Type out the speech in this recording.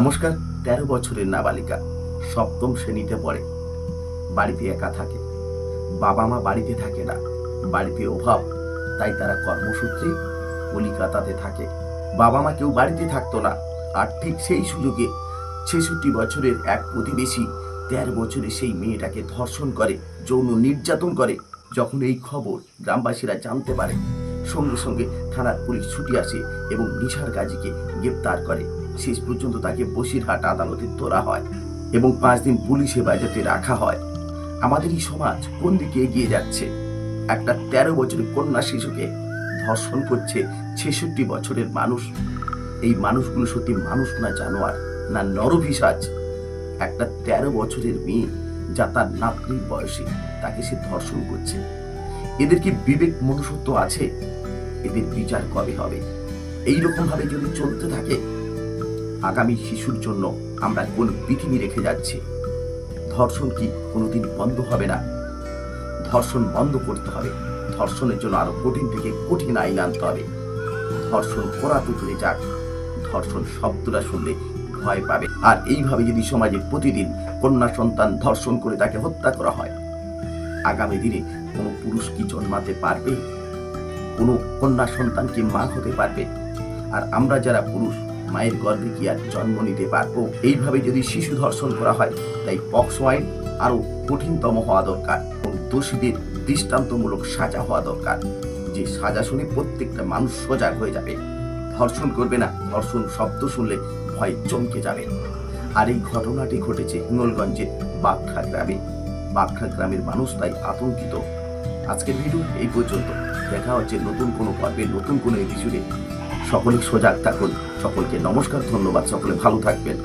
নমস্কার, তেরো বছরের নাবালিকা, সপ্তম শ্রেণীতে পড়ে। বাড়িতে একা থাকে। বাবা মা বাড়িতে থাকে না। বাড়িতে অভাব, তাই তারা কর্মসূত্রে কলিকাতাতে থাকে। বাবা মা কেউ বাড়িতে থাকতো না। আর ঠিক সেই সুযোগে ছেষট্টি বছরের এক প্রতিবেশী তেরো বছরে সেই মেয়েটাকে ধর্ষণ করে, যৌন নির্যাতন করে। যখন এই খবর গ্রামবাসীরা জানতে পারে, সঙ্গে সঙ্গে থানার পুলিশ ছুটি আসে এবং নিশার গাজীকে গ্রেপ্তার করে। শেষ পর্যন্ত তাকে বসিরহাট আদালতে তোলা হয় এবং পাঁচ দিন পুলিশ হেফাজতে রাখা হয়। আমাদের এই সমাজ কোন দিকে এগিয়ে যাচ্ছে? একটা তেরো বছরের কন্যা শিশুকে ধর্ষণ করছে ছেষট্টি বছরের মানুষ। এই মানুষগুলো সত্যি মানুষ না জানোয়ার, না নরভিসাজ একটা তেরো বছরের মেয়ে যা তার নাতনির বয়সে তাকে সে ধর্ষণ করছে। এদের কি বিবেক মনুষ্যত্ব আছে? এদের বিচার কবে হবে? এইরকমভাবে যদি চলতে থাকে আগামী শিশুর জন্য আমরা কোন পৃথিবী রেখে যাচ্ছি? ধর্ষণ কি কোনোদিন বন্ধ হবে না? ধর্ষণ বন্ধ করতে হবে। ধর্ষণের জন্য আরও কঠিন থেকে কঠিন আইন আনতে হবে। ধর্ষণ করা তো দূরে যাক। ধর্ষণ শব্দটা শুনলে ভয় পাবে। আর এইভাবে যদি সমাজে প্রতিদিন কন্যা সন্তান ধর্ষণ করে তাকে হত্যা করা হয়, আগামী দিনে কোনো পুরুষ কি জন্মাতে পারবে? কোনো কন্যা সন্তান কি মা হতে পারবে? আর আমরা যারা পুরুষ মায়ের গর্ভে কি আর জন্ম নিতে পারব। এইভাবে যদি শিশু ধর্ষণ করা হয়, তাই পক্সো আইন আরও কঠিনতম হওয়া দরকার এবং দোষীদের দৃষ্টান্তমূলক সাজা হওয়া দরকার। যে সাজা শুনে প্রত্যেকটা মানুষ সজাগ হয়ে যাবে। ধর্ষণ করবে না, ধর্ষণ শব্দ শুনলে ভয় চমকে যাবে। আর এই ঘটনাটি ঘটেছে হিঙ্গলগঞ্জের বাগখা গ্রামে। বাগখা গ্রামের মানুষ তাই আতঙ্কিত। আজকের ভিডিও এই পর্যন্ত। দেখা হচ্ছে নতুন কোনো পর্বে, নতুন কোনো এপিসোডে সকলে সজাগ থাকুন। সকলকে নমস্কার ধন্যবাদ। সকলে ভালো থাকবেন।